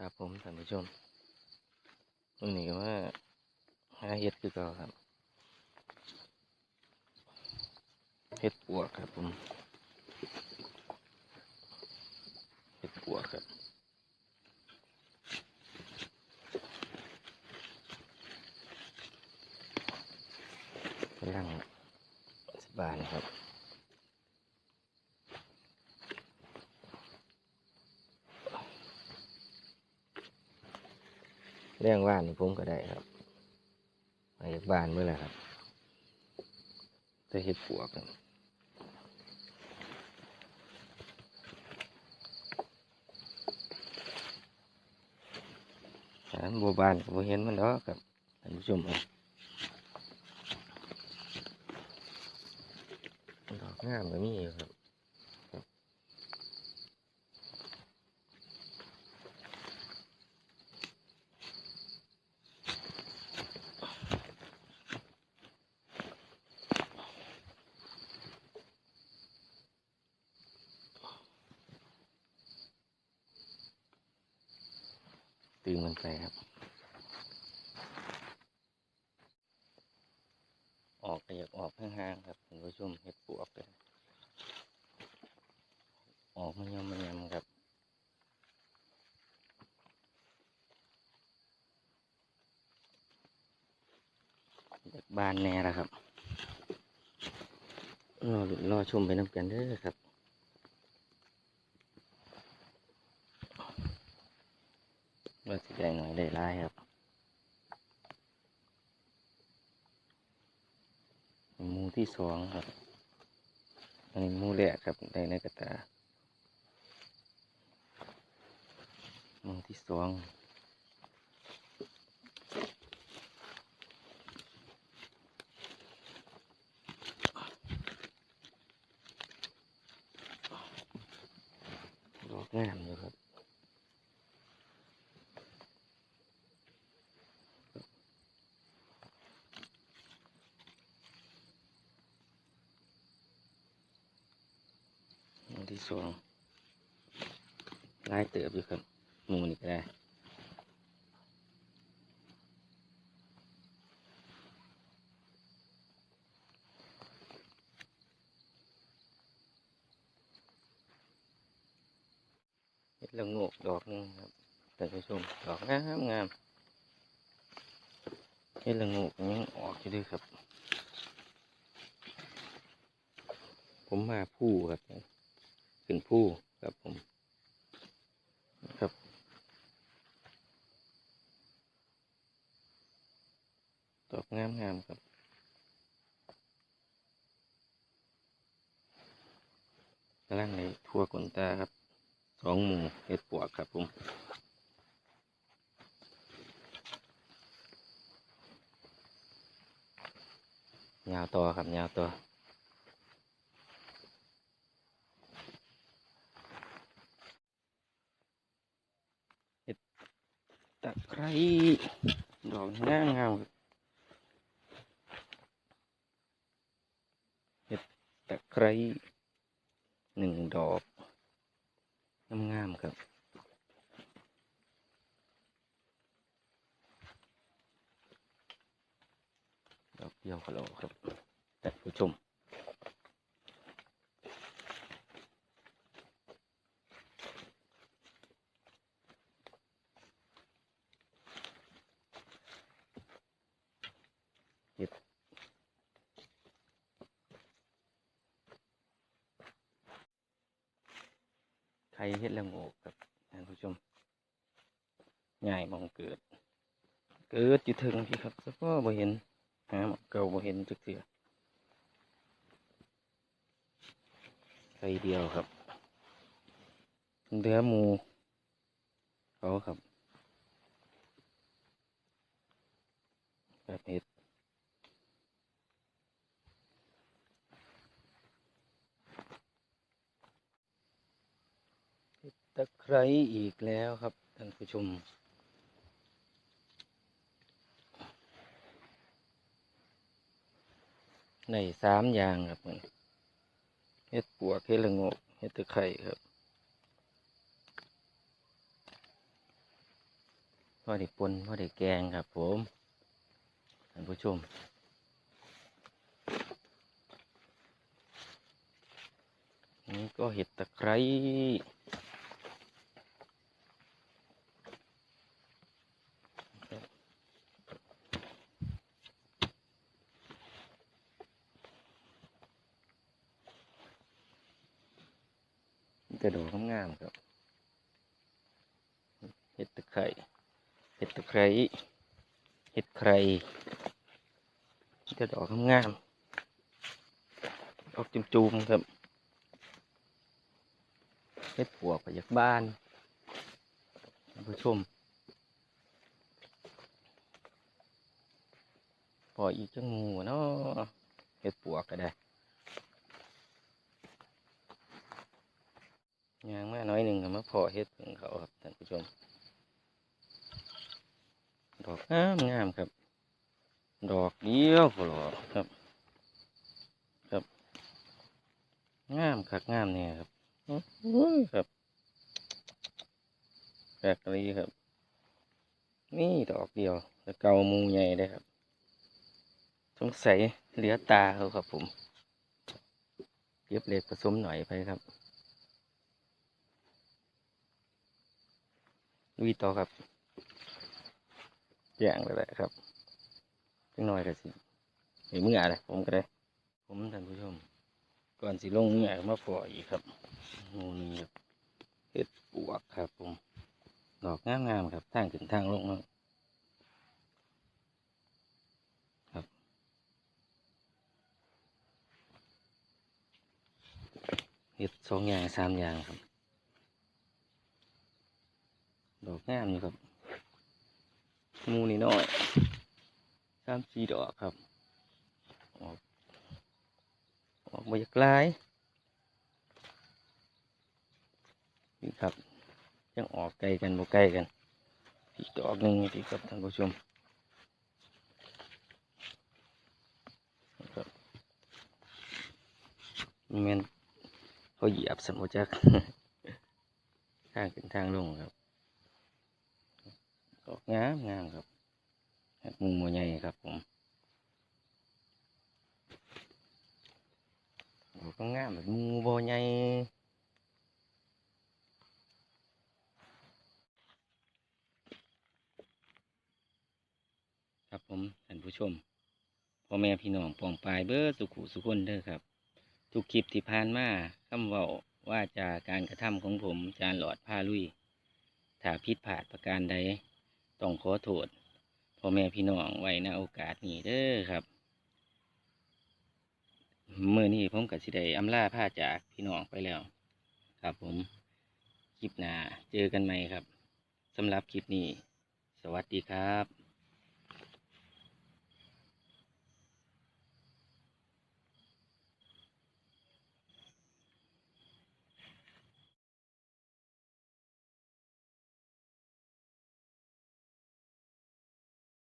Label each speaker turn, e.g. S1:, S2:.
S1: ครับผมท่านผู้ชมวันนี้ว่าหาเห็ดคือเก่าครับเห็ดปวกครับผมเห็ดปวกครับกำลังสบานครับ เรื่องว่านนี่ผมก็ได้ครับมาจากบ้านเมื่อไหร่ครับจะเห็ดปวกครับฉานบัวบานก็บ่เห็นมันดอกครับท่านผู้ชมครับดอกงามก็มีอยู่ครับครับ ตื่นมันไปครับ ออกอยากออกห่างๆครับคุณผู้ชมเห็ดปวกเลยออกมันยำมันยำครับจากบ้านแน่แล้วครับรอรอชมไปน้ำกันเด้อครับ ว่าสิได้หน่อยได้ร้ายครับมูที่สองครับ อันนี้มูแรกครับได้ในกระตามูที่สองดอกงามอยู่ครับ ที่สองไลายเติบอยู่ครับหมูนี่ก็ได้เห็ดละงกดอกนึงครับท่านผู้ชมดอกงามงามเห็ดละงกยังออกอยู่ด้วยครับ ผมมาผู้ครับ ขึ้นผู้ครับผมครับดอกงามงามๆครับกำลังในทั่วขนตาครับสองหมูเห็ดปวกครับผมยาวต่อครับยาวต่อ ตะ ไคร้ดอกงามงามเห็ดตะไคร้หนึ่งดอกงามงามๆครับดอกเดียวก็แล้วครับท่ผู้ชม ไข่เห็ดละโงกครับท่านผู้ชมง่ายมองเกิด เกิดอยู่ถึงพี่ครับแต่ก็บ่เห็นหาหมองเก่าบ่เห็นจักเถื่อไข่เดียวครับเดือหมูเขาครับแบบเห็ด ตะไคร้อีกแล้วครับท่านผู้ชม ในสามอย่างครับมันเห็ดปวกเห็ดละงกเห็ดตะไคร้ครับพ่อได้ปนพ่อได้แกงครับผมท่านผู้ชมนี่ก็เห็ดตะไคร้ ระโดดงามๆครับเห็ดตะไคร้เห็ดตะไคร้เห็ดไคร้กระดอกงามๆออกจุ่มๆครับเฮ็ดปวกไปจากบ้านผู้ชมพอยอีกจังงูเนาะเฮ็ดปวกก็ได้ ยางมาน้อยหนึ่งก็มาพอเฮ็ดของเขาครับท่านผู้ชม ดอกงามงามครับ ดอกเดียวกหรอครับ ครับ งามคักงามเนี่ยครับครับแปลกเลยครับ นี่ดอกเดียวแต่เกาหมูใหญ่ได้ครับสงสัยเหลือตาเขาครับผมเก็บเล็กผสมหน่อยไปครับ ลุยต่อครับอย่างเลยแหละครับจังหน่อยก็สิเห็นมืออะไรผมก็ได้ ผมท่านผู้ชม ก่อนสิลงมือก็มาพออีกครับโอ้นี่ครับเห็ดปวกครับผมดอกงามๆครับทางขึ้นทางลงครับ เห็ดสองอย่างสามอย่างครับ ดอก งามอยู่ครับมูนี่น้อยสามสี่ดอกครับ ออกออกมาจากลายนี่ครับ ยังออกไกลกันบ่ไกลกัน อีกดอกหนึ่งที่ครับท่านผู้ชมครับมันเขาเหยียบสมุจักทางขึ้นทางลงครับ ดอกงามงามครับหมูมัวใหญ่ครับผมดอกก็งามแบบหมูบัวใหญ่ครับผมท่านผู้ชมพ่อแม่พี่น้องปองปลายเบอร์สุขุสุคนเด้อครับ ทุกคลิปที่ผ่านมาคำเว้าว่าจากการกระทำของผมจานหลอดผ้าลุยถ้าผิดพลาดประการใด ต้องขอโทษพ่อแม่พี่น้องไว้นะโอกาสนี้เด้อครับเมื่อนี้ผมกับสิได้อำลาผ้าจากพี่น้องไปแล้ว ครับผมคลิปหน้าเจอกันใหม่ครับสำหรับคลิปนี้ สวัสดีครับ